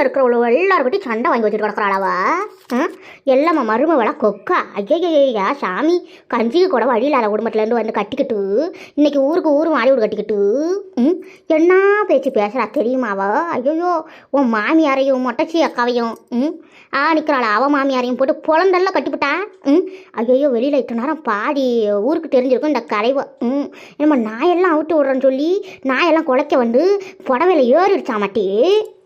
ஊரில் இருக்கிறவளோ எல்லாருக்கிட்டையும் சண்டை வாங்கி வச்சுட்டு கிடக்குறாளாவா? எல்லாம மருமவளா கொக்கா. ஐயா சாமி. கஞ்சிக்கு கூட வழி இல்லாத குடும்பத்துலேருந்து வந்து கட்டிக்கிட்டு இன்னைக்கு ஊருக்கு ஊர் மாடி வீடு கட்டிக்கிட்டு ம்? என்ன பேச்சு பேசுகிறா தெரியுமாவா? ஐயோ உன் மாமியாரையும் மொட்டச்சி அக்காவையும் ம்? ஆ நிற்கிறாளா அவள் மாமியாரையும் போட்டு புலந்தெல்லாம் கட்டிவிட்டா ம்? ஐயோ வெளியில் இத்தனை நேரம் பாடி ஊருக்கு தெரிஞ்சிருக்கும் இந்த கரைவை ம்? நம்ம நாயெல்லாம் அவுட்டு விடுறேன்னு சொல்லி நாயெல்லாம் குலைக்க வந்து புடவையில் ஏறிடுச்சா மாட்டி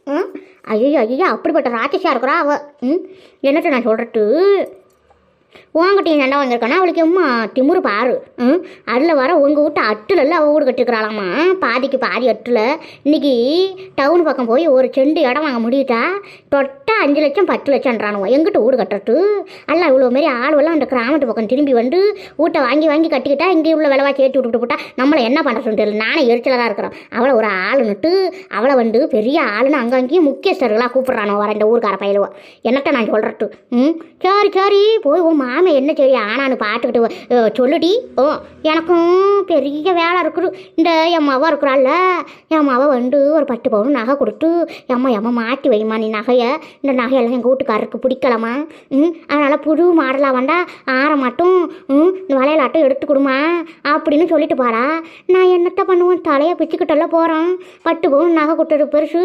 ம்? ஐயோ ஐயோ அப்படிப்பட்ட ராட்சஸாக இருக்கிறா அவ. ம்? என்னட்டு நான் சொல்கிறட்டு உங்ககிட்ட சண்டை வாங்கியிருக்கானா? அவளுக்கு எம்மா திமுரு பாரு. ம்? அதில் வர உங்கள் வீட்டு அட்டுலல்ல அவள் வீடு கட்டிருக்கிறாளாம்மா பாதிக்கு பாதி அட்டில். இன்றைக்கி டவுன் பக்கம் போய் ஒரு செண்டு இடம் வாங்க முடியுதா? தொட்டா அஞ்சு லட்சம் பத்து லட்சம்ன்றானுவோ. எங்கிட்ட வீடு கட்டுறது? எல்லாம் இவ்வளோ மாரி ஆளுவெல்லாம் அந்த கிராமத்து பக்கம் திரும்பி வந்து வீட்டை வாங்கி வாங்கி கட்டிக்கிட்டா இங்கே உள்ள விலைவாச்சி ஏற்றி விட்டுட்டு போட்டா நம்மளை என்ன பண்ணுறதுன்னு தெரியல. நானே எரிச்சலாக தான் இருக்கிறோம் அவளை ஒரு ஆளுன்னுட்டு அவளை வந்து பெரிய ஆளுன்னு அங்கே அங்கேயும் முக்கியஸ்தர்களாக கூப்பிட்றானோ வர இந்த ஊருக்கார பயிலுவோ. என்னட்ட நான் சொல்கிறட்டு ம்? சரி சரி போய் உன் மாமன் என்ன சரி ஆனான்னு பார்த்துக்கிட்டு சொல்லுடி. ஓ எனக்கும் பெரிய வேலை இருக்குது. இந்த என் மவ இருக்கிறாள்ல என் மவ வந்து ஒரு பத்து பவுன் நகை கொடுத்து எம்மா எம்மா மாட்டி வைமா நீ நகையை இந்த நகையெல்லாம் எங்கள் வீட்டுக்காரருக்கு பிடிக்கலாமா ம் அதனால் புது மாடலாக வேண்டா ஆற மட்டும். ம் இந்த வளையலாட்டம் எடுத்து கொடுமா அப்படின்னு சொல்லிட்டு பாரா நான் என்னத்த பண்ணுவேன்? தலையை பிச்சுக்கிட்டெல்லாம் போகிறேன் பட்டு பவுன் நகை கொடுத்தது பெருசு.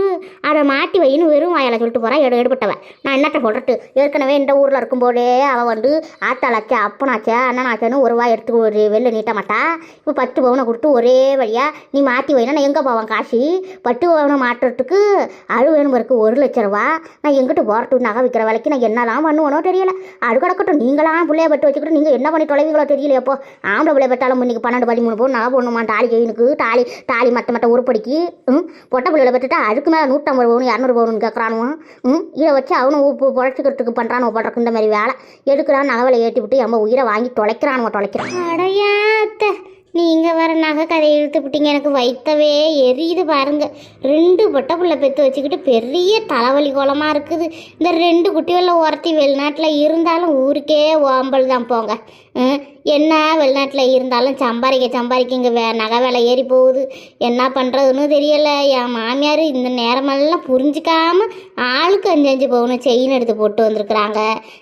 அதை மாட்டி வைன்னு வெறும் வாயால் சொல்லிட்டு போகிறா எடு எடுபட்டவன் நான் என்னத்த சொல்கிறது ஏற்கனவே இந்த ஊரில் இருக்கும்போதே அவள் வந்து ஆத்தாளாச்சா அப்பனாச்சா அண்ணனாச்சான்னு ஒரு வாய் எடுத்து ஒரு வெளில நீட்ட மாட்டா. இப்போ பத்து பவுனை கொடுத்து ஒரே வழியாக நீ மாற்றி வைனா நான் எங்கே போவான் காசி? பத்து பவுனை மாட்டுறதுக்கு அழு வேணும் இருக்கு ஒரு லட்ச ரூபா நான் எங்கிட்டு போகிறட்டு நகை விற்கிற வேலைக்கு நான் என்னலாம் பண்ணுவனோ தெரியல. அது கிடக்கட்டும் நீங்களாம் பிள்ளைய பட்டு வச்சுக்கிட்டு நீங்கள் என்ன பண்ணி தொலைவீங்களோ தெரியலையப்போ ஆம்பளை பிள்ளை பெட்டாலும் இன்னைக்கு பன்னெண்டு பதிமூணு பவுன் நகை போடணுமா தாலி செயினுக்கு தாலி தாலி மற்ற மற்ற உருப்படிக்கு ம்? பொட்டை பிள்ளைகளை பட்டுட்டா அதுக்கு மேலே நூற்றம்பது பவுன் இரநூறு பவுன் கேட்குறானுவன் ம்? இதை வச்சு அவனும் உப்பு பொழைச்சிக்கிறதுக்கு பண்ணுறானு போடுறக்கு இந்த மாதிரி வேலை. எடுக்கிறான் நகவலை ஏற்றி விட்டு நம்ம உயிரை வாங்கி தொலைக்கிறானுவ தொலைக்கிறான். அடையாத்த. நீங்கள் வர நகை கதையை இழுத்து விட்டீங்க எனக்கு வைத்தவே எரியுது பாருங்க. ரெண்டு பொட்டை பிள்ளை பெற்று வச்சுக்கிட்டு பெரிய தலைவலி கோலமாக இருக்குது. இந்த ரெண்டு குட்டிகளில் ஒருத்தி வெளிநாட்டில் இருந்தாலும் ஊருக்கே ஓம்பல் தான் போங்க. என்ன வெளிநாட்டில் இருந்தாலும் சம்பாதிக்க சம்பாதிக்க இங்கே வே நகை விலை ஏறி போகுது. என்ன பண்ணுறதுன்னு தெரியலை. என் மாமியார் இந்த நேரமெல்லாம் புரிஞ்சிக்காமல் ஆளுக்கு அஞ்சு அஞ்சு போகணும் செயின் எடுத்து போட்டு வந்திருக்கிறாங்க.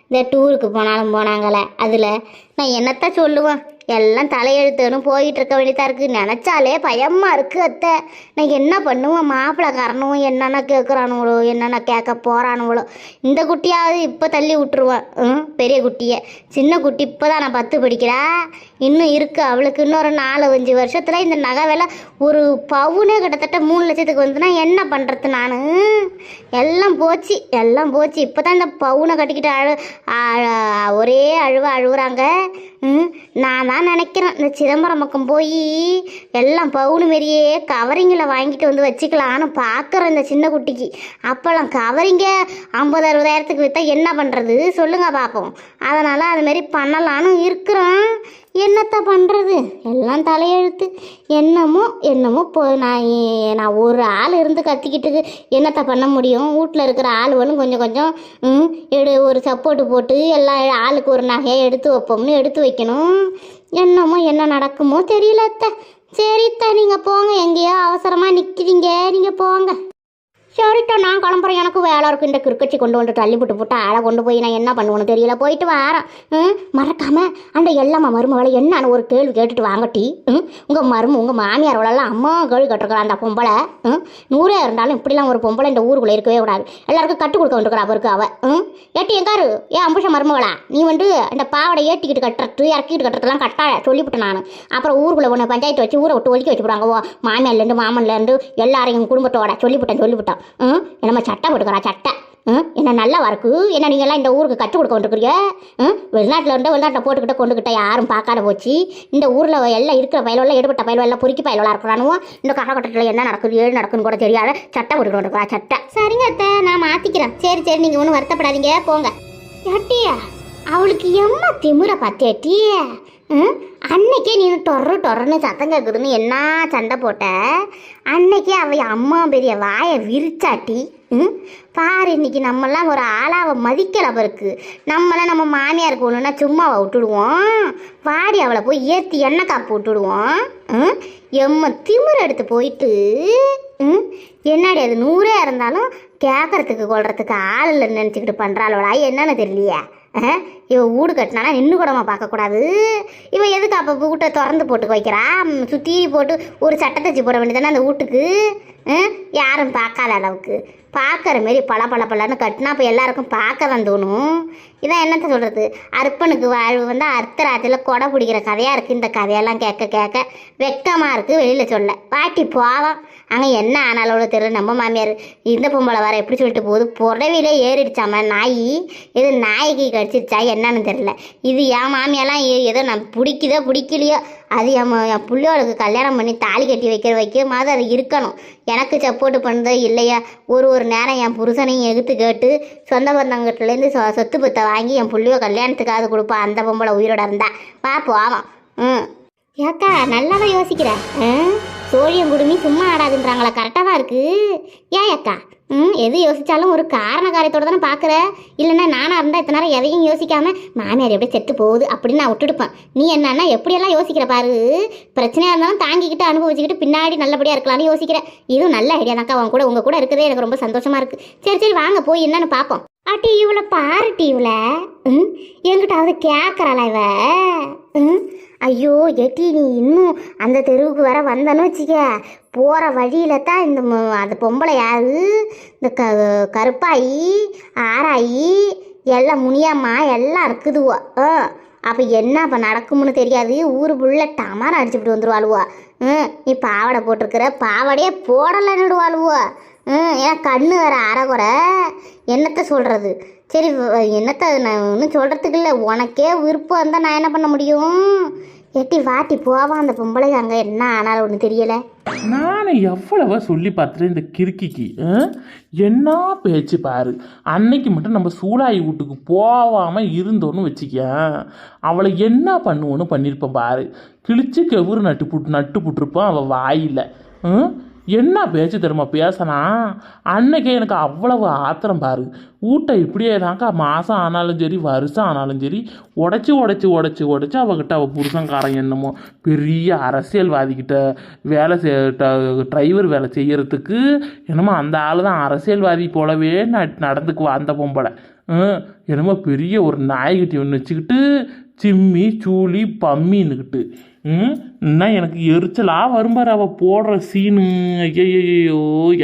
இந்த டூருக்கு போனாலும் போனாங்களே அதில் நான் என்னத்தான் சொல்லுவேன்? எல்லாம் தலையெழுத்துன்னு போயிட்டு இருக்க. வேண்டியதாக இருக்குது நினச்சாலே பயமாக இருக்கு அத்தை. நான் என்ன பண்ணுவேன்? மாப்பிள்ளைக்காரனும் என்னென்ன கேட்குறானுங்களோ என்னென்ன கேட்க போகிறானுங்களோ இந்த குட்டியாவது இப்போ தள்ளி விட்டுருவேன். ம், பெரிய குட்டியை. சின்ன குட்டி இப்போ தான் நான் பத்து படிக்கிறா. இன்னும் இருக்குது அவளுக்கு இன்னொரு நாலு அஞ்சு வருஷத்தில் இந்த நகை வேலை ஒரு பவுனே கிட்டத்தட்ட மூணு லட்சத்துக்கு வந்துன்னா என்ன பண்ணுறது நான்? எல்லாம் போச்சு எல்லாம் போச்சு. இப்போ தான் இந்த பவுனை கட்டிக்கிட்டு அழு ஒரே அழுவ அழுகுறாங்க நான் தான் நினைக்கிறேன். இந்த சிதம்பரம் பக்கம் போய் எல்லாம் பவுனு மாரியே கவரிங்கில் வாங்கிட்டு வந்து வச்சுக்கலான்னு பார்க்குறேன் இந்த சின்ன குட்டிக்கு. அப்போல்லாம் கவரிங்க ஐம்பது அறுபதாயிரத்துக்கு விற்றா என்ன பண்ணுறது சொல்லுங்கள் பார்ப்போம் அதனால் அதுமாரி பண்ணலான்னு இருக்கிறோம். என்னத்தை பண்ணுறது எல்லாம் தலையெழுத்து. என்னமோ என்னமோ இப்போ நான் நான் ஒரு ஆள் இருந்து கத்திக்கிட்டு என்னத்தை பண்ண முடியும்? வீட்டில் இருக்கிற ஆளுகளும் கொஞ்சம் கொஞ்சம் எடு ஒரு சப்போர்ட்டு போட்டு எல்லாம் ஆளுக்கு ஒரு நகையை எடுத்து வைப்போம்னு எடுத்து வைக்கணும். என்னமோ என்ன நடக்குமோ தெரியல அத்தை சரித்தா நீங்கள் போங்க. எங்கேயோ அவசரமாக நிற்கிறீங்க நீங்கள் போங்க. சரிட்டா நான் கிளம்புறேன். எனக்கு வேலை இருக்கும் இந்த கிறுக்கச்சி கொண்டு வந்து தள்ளி போட்டு போட்டு ஆளை கொண்டு போய் நான் என்ன பண்ணுவேன்னு தெரியல. போயிட்டு வரேன். ம், மறக்காம அந்த எல்லாம்மா மருமகளை என்னன்னு ஒரு கேள்வி கேட்டுட்டு வாங்கட்டி ம், உங்க மரும உங்க மாமியாரோடலாம் அம்மா கேள்வி கட்டுருக்குறா அந்த பொம்பளை. ம், நூறே இருந்தாலும் இப்படிலாம் ஒரு பொம்பளை இந்த ஊருக்குள்ளே இருக்கவே கூடாது. எல்லாருக்கும் கட்டு கொடுக்க வந்துருக்கிறா அவருக்கு அவ. ம், ஏட்டி எங்காரு ஏன் அம்புஷ மருமகளா? நீ வந்து அந்த பாவடை ஏட்டிக்கிட்டு கட்டுறது இறக்கிட்டு கட்டுறதுலாம் கட்டா சொல்லிவிட்டு நான். அப்புறம் ஊருக்குள்ள ஒன்று பஞ்சாயத்து வச்சு ஊரை விட்டு ஒழிக்க வச்சுருவாங்க ஓ. மாமியார்லேருந்து மாமன்லேருந்து எல்லாரையும் குடும்பத்தோட சொல்லிவிட்டேன் சொல்லிவிட்டேன் ம்? என்னம்மா சட்டை போட்டுக்கிறா சட்டை. ம்? என்ன நல்லா வரக்கு என்ன நீங்கள்லாம் இந்த ஊருக்கு கற்றுக் கொடுக்க வந்துருக்குறீங்க ம்? வெளிநாட்டில் இருந்தால் வெளிநாட்டில் போட்டுக்கிட்ட கொண்டுக்கிட்ட யாரும் பார்க்காத போச்சு. இந்த ஊரில் எல்லாம் இருக்கிற பயலெல்லாம் எடுபட்ட பயலெல்லாம் பொறுக்கி பயலெல்லாம் இருக்கிறானுவோ? இந்த காலகட்டத்தில் என்ன நடக்குது ஏது நடக்குன்னு கூட தெரியாத சட்டை போட்டுக்கிட்டு வந்துருக்குறா சட்டை. சரிங்க அத்தை நான் மாற்றிக்கிறேன் சரி சரி நீங்கள் ஒன்றும் வருத்தப்படாதீங்க. போங்க. ஏட்டியா அவளுக்கு எம்மா திமுறை பார்த்தேட்டியே அன்னைக்கே நீ டொர்ரு டொர்ருன்னு சத்தம் கேட்குதுன்னு என்ன சண்டை போட்ட அன்னைக்கே அவ அம்மா பெரிய வாயை விரிச்சாட்டி ம் பாரு இன்னைக்கு நம்மலாம் ஒரு ஆளாவை மதிக்கல அவருக்கு நம்மளாம் நம்ம மாமியாருக்கு ஒன்றுனா சும்மாவை விட்டுடுவோம் வாடி அவளை போய் ஏற்றி எண்ணெய் காப்பு விட்டுடுவோம் ம் எம்ம திமிர் எடுத்து போயிட்டு ம் என்னடி அது நூறே இருந்தாலும் கேட்கறதுக்கு கொள்றதுக்கு ஆள் இல்லைன்னு நினச்சிக்கிட்டு பண்ணுறாளோடா என்னன்னு தெரியலையே இவன் வீடு கட்டினானா நின்று கூடமா பார்க்கக்கூடாது இவன் எதுக்கு அப்போ வீட்டை திறந்து போட்டு வைக்கிறா? சுற்றி போட்டு ஒரு சட்டை தச்சு போட வேண்டியதானே அந்த வீட்டுக்கு? யாரும் பார்க்காத அளவுக்கு. பார்க்குற மாரி பல பல பலன்னு கட்டினா அப்போ எல்லாருக்கும் பார்க்க தான் தோணும். இதான் என்னத்த சொல்கிறது அர்ப்பனுக்கு வாழ்வு வந்து அர்த்தராத்திரியில் கொடை பிடிக்கிற கதையாக இருக்குது இந்த கதையெல்லாம் கேட்க கேட்க வெக்கமாக இருக்குது வெளியில் சொல்ல. பாட்டி போவோம் அங்கே என்ன ஆனாலும் தெரியல. நம்ம மாமியார் இந்த பொம்பளை வர எப்படி சொல்லிட்டு போகுது? புடவையிலே ஏறிடுச்சாம நாய். எது நாய்க்கு கடிச்சிருச்சா? என்னன்னு தெரியல. இது என் மாமியெல்லாம் ஏ- ஏதோ நான் பிடிக்குதோ பிடிக்கலையோ அது என் என் பிள்ளையோளுக்கு கல்யாணம் பண்ணி தாலி கட்டி வைக்கிற வைக்கும் அது இருக்கணும். எனக்கு சப்போர்ட் பண்ணுதோ இல்லையா ஒரு ஒரு நேரம் என் புருஷனையும் எகுத்து கேட்டு சொந்த பந்தங்கிட்டலேருந்து சொ சொத்து பத்தை வாங்கி என் பிள்ளையோ கல்யாணத்துக்காவது கொடுப்பா அந்த பொம்பளை உயிரோட இருந்தா. வா போவோம். ம். ஏக்கா நல்லாதான் யோசிக்கிற. யோசிக்கிறேன் சோழியம் குடுமி சும்மா ஆடாதுன்றாங்களா கரெக்டாக தான் இருக்கு. ஏன் அக்கா ம் எது யோசித்தாலும் ஒரு காரண காரியத்தோட தானே பார்க்குற இல்லைன்னா நானாக இருந்தால் இத்தனை நேரம் எதையும் யோசிக்காமல் மாமியார் எப்படி செத்து போகுது? அப்படின்னு நான் விட்டுடுப்பேன். நீ என்னன்னா எப்படியெல்லாம் யோசிக்கிற பாரு? பிரச்சனையாக இருந்தாலும் தாங்கிக்கிட்டு அனுபவிச்சுக்கிட்டு பின்னாடி நல்லபடியாக இருக்கலாம்னு யோசிக்கிறேன் இதுவும் நல்ல ஐடியா தான்க்கா உன் கூட உங்கள் கூட இருக்கிறதே எனக்கு ரொம்ப சந்தோஷமாக இருக்குது சரி சரி வாங்க போய் என்னன்னு பார்ப்போம் ஆட்டி இவளை பாரு டீவில். ம் எங்கிட்டாவது கேட்குறாளா இவ? ம் ஐயோ எட்டி நீ இன்னும் அந்த தெருவுக்கு வர வந்தேன்னு வச்சுக்க. போகிற வழியில தான் இந்த அந்த பொம்பளை யாரு? இந்த க கருப்பாயி ஆராயி எல்லாம் முனியம்மா எல்லாம் இருக்குதுவோ. ஆ அப்போ என்ன அப்போ நடக்கும்னு தெரியாது. ஊர் புள்ள டமாரம் அடிச்சுட்டு வந்துருவாளுவோ. ம் நீ பாவாடை போட்டிருக்கிற பாவாடையே போடலைன்னுடுவாளுவோ. ம் ஏன்னா கண்ணு வேற அறகுறை? என்னத்த சொல்கிறது சரி என்னத்த நான் ஒன்றும் சொல்கிறதுக்கு இல்லை. உனக்கே விருப்பம் இருந்தால் நான் என்ன பண்ண முடியும்? எட்டி வாட்டி போவான் அந்த பொம்பளை அங்கே. என்ன ஆனாலும் ஒன்று தெரியலை. நான் எவ்வளவா சொல்லி பார்த்துட்டு இந்த கிறுக்கிக்கு ஆ? என்ன பேச்சு பாரு. அன்னைக்கு மட்டும் நம்ம சூடாயி வீட்டுக்கு போகாமல் இருந்தோன்னு வச்சுக்க. அவளை என்ன பண்ணுவோன்னு பண்ணியிருப்பேன் பாரு. கிழிச்சு கெவுரு நட்டு புட்டு நட்டு புட்டிருப்பான். அவள் வாயில் ம் என்ன பேச்சு தெரியுமா பேசினா? அன்னைக்கே எனக்கு அவ்வளவு ஆத்திரம் பாரு. ஊட்ட இப்படியே தான்க்கா மாதம் ஆனாலும் சரி வருஷம் ஆனாலும் சரி உடச்சி உடச்சி உடச்சி உடச்சி அவகிட்ட அவள் புருஷன்காரன் என்னமோ பெரிய அரசியல்வாதிக்கிட்ட வேலை செய் டிரைவர் வேலை செய்கிறதுக்கு என்னமோ அந்த ஆள் தான் அரசியல்வாதி போலவே ந நடந்துக்குவா அந்த பொம்பளை. என்னமோ பெரிய ஒரு நாய்கிட்டி ஒன்று வச்சுக்கிட்டு சிம்மி சூளி பம்மின்னுக்கிட்டு. இன்னும் எனக்கு எரிச்சலாக வரும்பார் அவள் போடுற சீனு ஐயோ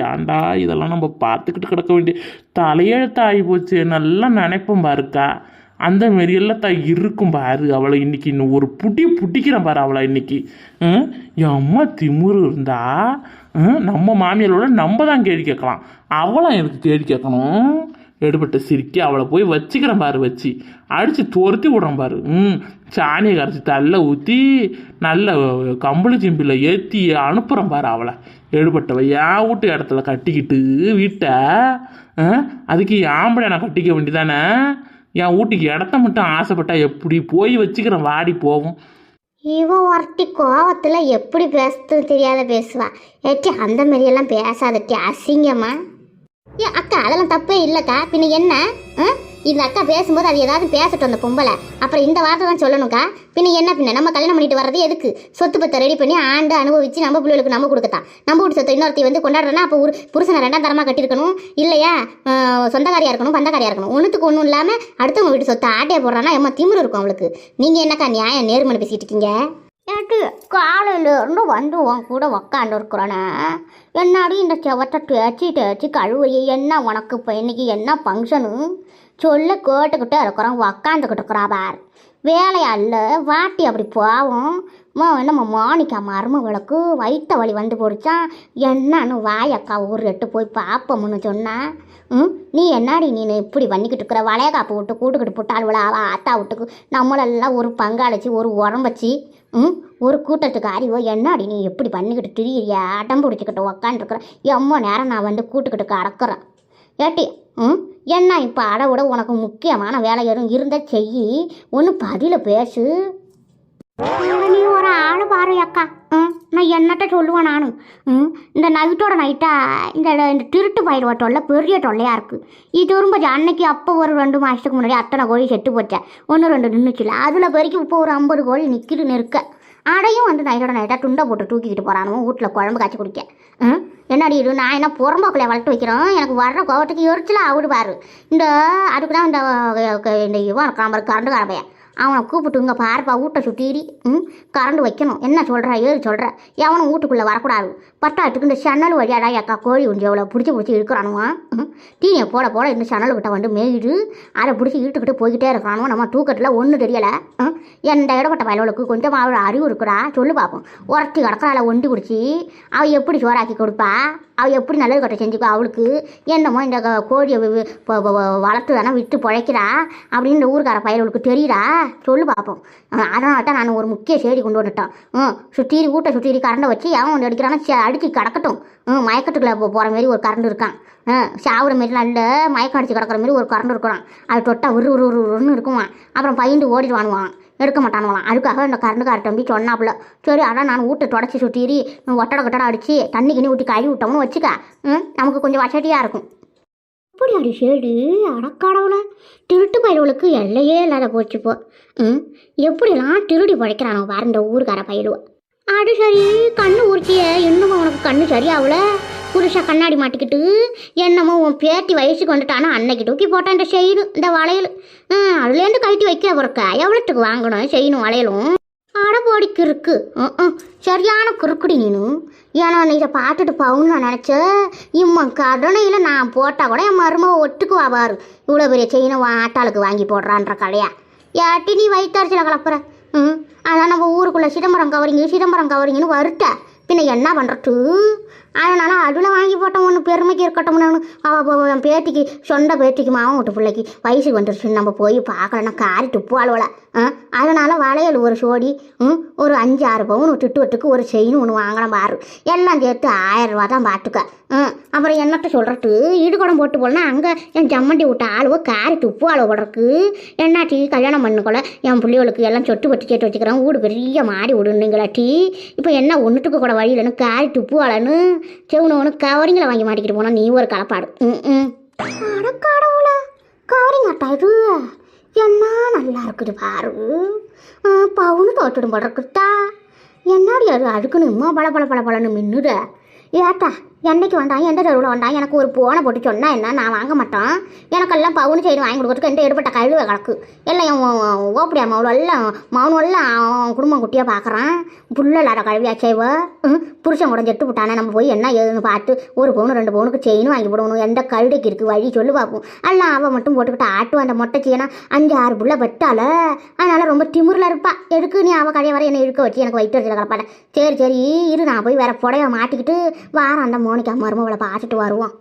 ஏன்டா இதெல்லாம் நம்ம பார்த்துக்கிட்டு கிடக்க வேண்டிய தலையெழுத்தாகி போச்சு. நல்லா நினைப்போம் பாருக்கா. அந்த மாரியெல்லாம் தான் இருக்கும் பாரு. அவளை இன்னைக்கு இன்னும் ஒரு புட்டி புட்டிக்கிறேன் பாரு அவளை இன்னைக்கு. ம், என் அம்மா திமுரு இருந்தா? ம், நம்ம மாமியாரோட நம்ம தான் கேள்வி கேட்கலாம். அவளாம் எனக்கு கேள்வி கேட்கணும்? எடுபட்டு சிரிக்க அவளை போய் வச்சுக்கிறேன் பாரு வச்சு. அடித்து துரத்தி விடுறேன் பாரு. ம் சாணியை கரைச்சி தள்ள ஊற்றி நல்ல கம்பளி சிம்பில் ஏற்றி அனுப்புகிறேன் பாரு அவளை. எடுபட்டவ என் வீட்டு இடத்துல கட்டிக்கிட்டு வீட்டை அதுக்கு ஆம்பளை நான் கட்டிக்க வேண்டியதானே? என் வீட்டுக்கு இடத்த மட்டும் ஆசைப்பட்டா எப்படி போய் வச்சுக்கிறேன்? வாடி போவோம். இவன் ஒருத்தி கோவத்தில் எப்படி பேசுறது தெரியாத பேசுவான் ஏற்றி அந்த மாதிரியெல்லாம் பேசாதட்டி அசிங்கம்மா ஏ அக்கா அதெல்லாம் தப்பே இல்லைக்கா. பின்ன என்ன? இந்த அக்கா பேசும்போது அது ஏதாவது பேசட்டும் அந்த பொம்பளை. அப்புறம் இந்த வார்த்தை தான் சொல்லணும்க்கா. பின்ன என்ன பின்ன? நம்ம கல்யாணம் பண்ணிட்டு வர்றது எதுக்கு? சொத்து பத்தை ரெடி பண்ணி ஆண்டு அனுபவிச்சு நம்ம பிள்ளைகளுக்கு நம்ம கொடுக்கத்தான். நம்ம வீட்டு சொத்தை இன்னொருத்தி வந்து கொண்டாடுறோன்னா அப்போ ஒரு புருஷனை ரெண்டாம் தரமாக கட்டியிருக்கணும்? இல்லையா? சொந்தக்காரியாக இருக்கணும் பந்தக்காரியாக இருக்கணும். ஒன்றுத்துக்கு ஒன்றும் இல்லாமல் அடுத்தவங்க வீட்டு சொத்தை ஆட்டையை போடுறான்னா எம்மா திமிரு இருக்கும் அவளுக்கு. நீங்கள் என்னக்கா நியாயம் நேர்மனு பேசிட்டு இருக்கீங்க? ஏட்டு காலையிலேருந்து வந்து உன் கூட உக்காண்டு இருக்கிறானே என்னாடி இந்த செவத்தை தேய்ச்சி தேய்ச்சி கழுவுறி என்ன உனக்கு இப்போ இன்னைக்கு என்ன ஃபங்க்ஷனு சொல்ல கேட்டுக்கிட்டே இருக்கிறோம் உக்காந்துக்கிட்டு இருக்கிறா பார். வேலையா இல்லை வாட்டி அப்படி போவோம். நம்ம என்னம்மா மாணிக்கா மருமகளுக்கு வயிற்ற வலி வந்து போடுச்சான் என்னன்னு வாயக்கா ஊர் எட்டு போய் பார்ப்போம்னு சொன்னேன் ம்? நீ என்னாடி நீ இப்படி பண்ணிக்கிட்டு இருக்கிற? வளையகாப்பு விட்டு கூட்டுக்கிட்டு போட்டு அலுவலா ஆத்தா வீட்டுக்கு நம்மளெல்லாம் ஒரு பங்காளிச்சு ஒரு உடம்பச்சு ம்? ஒரு கூட்டத்துக்கு அறிவோ? என்னாடி நீ எப்படி பண்ணிக்கிட்டு திரியிறியா? அடம் பிடிச்சிக்கிட்டு உக்காண்டிருக்கிற எம்மோ நேரம் நான் வந்து கூட்டுக்கிட்டு கடக்கிறேன். ஏட்டி ம்? என்ன இப்போ அட விட உனக்கு முக்கியமான வேலை எதுவும் இருந்தால் செய் ஒன்று பதில பேசு. நீ ஒரு ஆள் பாரு அக்கா. ம்? நான் என்னட்ட சொல்லுவேன் நானும் ம் இந்த நைட்டோட நைட்டாக இந்த இந்த திருட்டு பயிர் தொல்லை பெரிய தொல்லையாக இருக்குது இது திரும்ப அன்னைக்கு அப்போ ஒரு ரெண்டு மாதத்துக்கு முன்னாடி அத்தனை கோழி செட்டு போச்சேன் ஒன்று ரெண்டு நின்றுச்சுல அதில் பெருக்கி இப்போ ஒரு ஐம்பது கோழி நிற்கிது நிற்க அடையும் வந்து நைட்டோட நைட்டாக துண்டை போட்டு தூக்கிக்கிட்டு போகிறானோ வீட்டில் குழம்பு காய்ச்சி குடிக்க. ம் என்னடி இது? நான் என்ன புறம்போக்கில் வளர்த்து வைக்கிறோம்? எனக்கு வர்ற கோவத்துக்கு எரிச்சலாக ஆகுது பாரு. இந்த அதுக்கு தான் இந்த இந்த இவன் இருக்கான் கரண்டு காரப்பையன் அவனை கூப்பிட்டுங்க பாருப்பா வீட்டை சுத்தீரி ம் கரண்ட் வைக்கணும். என்ன சொல்கிற ஏது சொல்கிற எவனும் வீட்டுக்குள்ளே வரக்கூடாது. பட்டாட்டுக்கு இந்த சன்னல் வழியாடா அக்கா கோழி உஞ்சி எவ்வளோ பிடிச்சி பிடிச்சி இருக்கிறானுவான் ம் தீனியை போட போட இந்த சன்னல் விட்ட வந்து மேயிடு அதை பிடிச்சி இழுத்துக்கிட்டு போய்கிட்டே இருக்கானுவோ. நம்ம தூக்கத்தில் ஒன்றும் தெரியலை. ம் எந்த இடப்பட்ட பயலுக்கு கொஞ்சம் அவள் அறிவு இருக்குடா. சொல்லு பார்ப்போம் உரட்டி கிடக்கிறாள் ஒண்டி குடிச்சி. அவள் எப்படி சோறாக்கி கொடுப்பா? அவள் எப்படி நல்லது கட்ட செஞ்சுக்கோ அவளுக்கு என்னமோ இந்த க- கோழியை வளர்த்து தானே விட்டு பிழைக்கிறா? அப்படின்னு இந்த ஊருக்கார பயிர்களுக்கு தெரியுறா சொல்லு பார்ப்போம் அதனால தான் நான் ஒரு முக்கிய செய்தி கொண்டு வந்துட்டேன் ம் சுற்றி வீட்டை சுற்றி கரண்டை வச்சு அவன் ஒன்று அடிக்கிறான்னா அடிச்சு கிடக்கட்டும். ம் மயக்கத்துக்குள்ளே போகிற மாரி ஒரு கரண்ட் இருக்கான். ஆ சாவுற மாரிலாம் இல்லை மயக்கம் அடிச்சு கிடக்கிற மாரி ஒரு கரண்ட் இருக்கிறான். அது தொட்டா உரு உரு உரு உருன்னு இருக்குவான் அப்புறம் பயந்து ஓடிடுவானுவான் எடுக்க மாட்டானுவான் அதுக்காக இந்த கரண்டுக்கார தம்பி சொன்னாப்புல. சரி அதான் நான் வீட்டை தொடச்சி சுத்தீரி ஒட்டடை கொட்டடை அடித்து தண்ணி கிண்ணி ஊற்றி கழுவி விட்டோம்னு வச்சுக்க. ம் நமக்கு கொஞ்சம் வசதியாக இருக்கும். அப்படியாடி அடி சேடு அடக்காடவுல திருட்டு பயலுவலுக்கு எல்லையே இல்லாத போச்சு ம் எப்படிலாம் திருடி பழைக்கிறானோ பாரு இந்த ஊருக்கார பயலுவ. அது சரி கண்ணு உரிச்சிய இன்னும் உனக்கு கண்ணு சரியாகல. புதுசா கண்ணாடி மாட்டிக்கிட்டு என்னமோ உன் பேத்தி வயசுக்கு வந்துட்டானா அன்னைக்கு தூக்கி போட்டான் இந்த செயின் இந்த வளையல். ஆ, அதுலேருந்து கழட்டி வைக்க பிறக்க எவ்வளோத்துக்கு வாங்கணும் செய்யணும் வளையலும்? அடபோடி கிறுக்கு. ம், ம். சரியான குறுக்குடி நீனு. ஏன்னா நீ இதை பார்த்துட்டு பவுன் நான் நினச்சேன். இம்மன் கடனையில் நான் போட்டால் கூட என் மருமக ஒட்டுக்கு வாபாரு இவ்வளோ பெரிய செயினை ஆட்டாளுக்கு வாங்கி போடுறான்ற கடையா ஏட்டி நீ வயிற்றுல கலப்புற? ம் அதான் நம்ம ஊருக்குள்ளே சிதம்பரம் கவரிங்க சிதம்பரம் கவரிங்கன்னு வருட்ட. பின்ன என்ன பண்ணுறது அதனால் அதில் வாங்கி போட்டோம் ஒன்று பெருமைக்கு இருக்கட்டும்னு அவள் பேத்திக்கு சொந்த பேத்திக்கு மாவன் விட்டு பிள்ளைக்கு வயசுக்கு வந்துருச்சு. நம்ம போய் பார்க்கலன்னா காரி துப்புவாளுவல ஆ? அதனால் வளையல் ஒரு சோடி ம் ஒரு அஞ்சு ஆறு பவுன் திட்டு வட்டுக்கு ஒரு செயின் ஒன்று வாங்கினேன் பாரு. எல்லாம் சேர்த்து ஆயிரம் ரூபா தான் பார்த்துக்க. ம் அப்புறம் என்னட்ட சொல்கிறது ஈடுகுடம் போட்டு போலனா அங்கே என் ஜம்மண்டி விட்ட ஆளுவோ காரி துப்பு அளவு போடுறக்கு என்னாட்டி கல்யாணம் பண்ணுக்கொள்ள என் பிள்ளைகளுக்கு எல்லாம் சொட்டு பட்டு சேர்த்து வச்சுக்கிறேன். வீடு பெரிய மாடி விடுனீங்களாட்டி இப்போ என்ன ஒன்றுத்துக்கு கூட வழி இல்லைன்னு காரி துப்பு ஆளன்னு செவனு கவரிங்களை வாங்கி மாட்டிக்கிட்டு போனால் நீ ஒரு களப்பாடு. ம் ம். அடக்காடவுல கவரிங் அட்டா இது என்ன நல்லா இருக்குது பாரு. பவுனு தோட்டுடும் போடுறக்குத்தா இருக்குதா என்னடி அது அழுக்குன்னு இம்மா பல பல பல பலன்னு மின்னுட ஏட்டா என்னைக்கு வந்தான் எந்த தெருவில் வந்தான் எனக்கு ஒரு போனை போட்டு சொன்னால் என்ன? நான் வாங்க மாட்டேன். எனக்கெல்லாம் பவுன் செய்து வாங்கி கொடுக்கறதுக்கு எந்த எடுப்பட்ட கழுவை கணக்கு எல்லாம் என் ஓப்படியா மவுள எல்லாம் மவுனு எல்லாம் அவன் குடும்பம் குட்டியாக பார்க்குறான் புள்ள இல்லாத கழுவியா செய்வ புருஷன் கூட செட்டு விட்டானே நம்ம போய் என்ன ஏதுன்னு பார்த்து ஒரு பவுன் ரெண்டு பவுனுக்கு செயினும் வாங்கி போடணும். எந்த கழுடைக்கு இருக்குது வழி சொல்லு பார்ப்போம் எல்லாம் அவள் மட்டும் போட்டுக்கிட்டு ஆட்டு அந்த மொட்டை செய்யனா அஞ்சு ஆறு புள்ள பெட்டால அதனால் ரொம்ப திமுறில் இருப்பா. எதுக்கு நீ அவள் கடையை வர என்னை இழுக்க வச்சு எனக்கு வயிற்று வச்சு கலப்பாட சரி சரி இரு நான் போய் வேற புடவை மாட்டிக்கிட்டு வாரம் அந்த மோனிக்கா மருமவளை பார்த்துட்டு வருவோம்